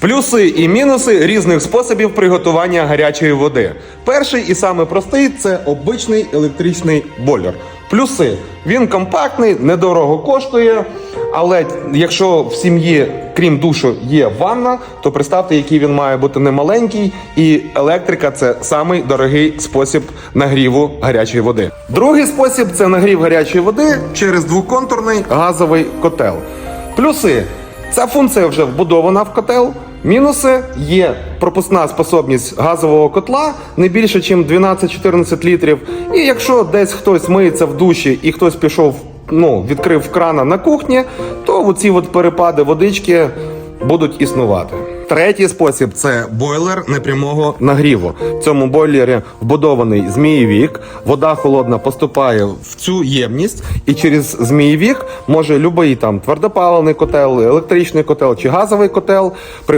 Плюси і мінуси різних способів приготування гарячої води. Перший і самий простий це обичний електричний бойлер. Плюси він компактний, недорого коштує. Але якщо в сім'ї, крім душу, є ванна, то представте, який він має бути немаленький, і електрика це самий дорогий спосіб нагріву гарячої води. Другий спосіб це нагрів гарячої води через двоконтурний газовий котел. Плюси ця функція вже вбудована в котел. Мінуси є пропускна способність газового котла не більше, ніж 12-14 літрів. І якщо десь хтось миється в душі і хтось пішов, ну, відкрив крана на кухні, то оці от перепади водички будуть існувати. Третій спосіб це бойлер непрямого нагріву. В цьому бойлері вбудований змієвік. Вода холодна поступає в цю ємність, і через змієвік може будь-який там твердопаливний котел, електричний котел чи газовий котел приготувати